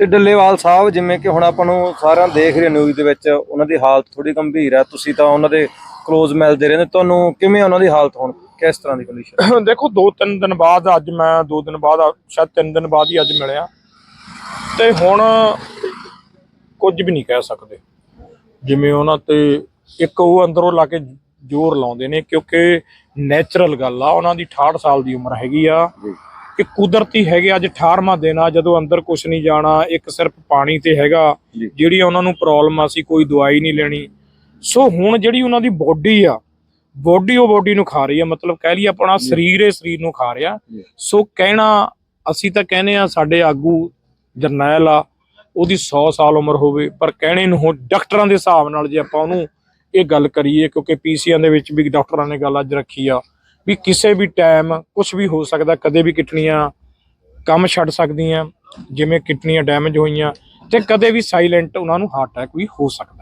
ਤੇ ਡੱਲੇਵਾਲ ਸਾਹਿਬ ਜਿਵੇਂ ਕਿ ਹੁਣ ਆਪਾਂ ਨੂੰ ਸਾਰਿਆਂ ਦੇਖ ਰਹੇ ਨਿਊਜ਼ ਦੇ ਵਿੱਚ ਉਹਨਾਂ ਦੀ ਹਾਲਤ ਥੋੜੀ ਗੰਭੀਰ ਹੈ ਤੁਸੀਂ ਤਾਂ ਉਹਨਾਂ ਦੇ ক্লোਜ਼ ਮਿਲਦੇ ਰਹਿੰਦੇ। ਤੁਹਾਨੂੰ ਕਿਵੇਂ ਉਹਨਾਂ ਦੀ ਹਾਲਤ ਹੁਣ? ਕਿਸ ਤਰ੍ਹਾਂ ਦੀ ਕੰਡੀਸ਼ਨ ਦੇਖੋ ਦੋ ਤਿੰਨ ਦਿਨ ਬਾਅਦ ਅੱਜ ਮੈਂ ਦੋ ਦਿਨ ਬਾਅਦ ਸ਼ਾਇਦ ਤਿੰਨ ਦਿਨ ਬਾਅਦ ਹੀ ਅੱਜ ਮਿਲਿਆ। ਤੇ ਹੁਣ ਕੁਝ ਵੀ ਨਹੀਂ ਕਹਿ ਸਕਦੇ। ਜਿਵੇਂ ਉਹਨਾਂ ਤੇ ਇੱਕ ਉਹ ਅੰਦਰੋਂ ਲਾ ਕੇ ਜ਼ੋਰ ਲਾਉਂਦੇ ਨੇ ਕਿਉਂਕਿ ਨੇਚਰਲ ਗੱਲ ਆ ਉਹਨਾਂ ਦੀ 68 ਸਾਲ ਦੀ ਉਮਰ ਹੈਗੀ ਆ। ਕਿ ਕੁਦਰਤੀ ਹੈਗੇ ਅੱਜ 18ਵਾਂ ਦਿਨ ਆ ਜਦੋਂ ਅੰਦਰ ਕੁਝ ਨਹੀਂ ਜਾਣਾ ਇੱਕ ਸਿਰਫ ਪਾਣੀ ਤੇ ਹੈਗਾ। ਜਿਹੜੀ ਉਹਨਾਂ ਨੂੰ ਪ੍ਰੋਬਲਮ ਆ ਸੀ ਕੋਈ ਦਵਾਈ ਨਹੀਂ ਲੈਣੀ ਸੋ ਹੁਣ ਜਿਹੜੀ ਉਹਨਾਂ ਦੀ ਬੋਡੀ ਆ ਬੋਡੀ ਉਹ ਬੋਡੀ ਨੂੰ ਖਾ ਰਹੀ ਆ ਮਤਲਬ ਕਹਿ ਲਈ ਆਪਣਾ ਸਰੀਰ ਇਹ ਸਰੀਰ ਨੂੰ ਖਾ ਰਿਹਾ। ਸੋ ਕਹਿਣਾ ਅਸੀਂ ਤਾਂ ਕਹਿੰਦੇ ਆ ਸਾਡੇ ਆਗੂ ਜਰਨੈਲ ਆ ਉਹਦੀ 100 ਸਾਲ ਉਮਰ ਹੋਵੇ ਪਰ ਕਹਿਣੇ ਨੂੰ ਡਾਕਟਰਾਂ ਦੇ ਹਿਸਾਬ ਨਾਲ ਜੇ ਆਪਾਂ ਉਹਨੂੰ ਇਹ ਗੱਲ ਕਰੀਏ ਕਿਉਂਕਿ ਪੀਸੀਆਂ ਦੇ ਵਿੱਚ ਵੀ ਡਾਕਟਰਾਂ ਨੇ ਗੱਲ ਅੱਜ ਰੱਖੀ ਆ ਵੀ ਕਿਸੇ ਵੀ ਟਾਈਮ ਕੁਝ ਵੀ ਹੋ ਸਕਦਾ, ਕਦੇ ਵੀ ਕਿਡਨੀਆਂ ਕੰਮ ਛੱਡ ਸਕਦੀਆਂ, ਜਿਵੇਂ ਕਿਡਨੀਆਂ ਡੈਮੇਜ ਹੋਈਆਂ ਤੇ ਕਦੇ ਵੀ ਸਾਇਲੈਂਟ ਉਹਨਾਂ ਨੂੰ ਹਾਰਟ ਅਟੈਕ ਵੀ ਹੋ ਸਕਦਾ।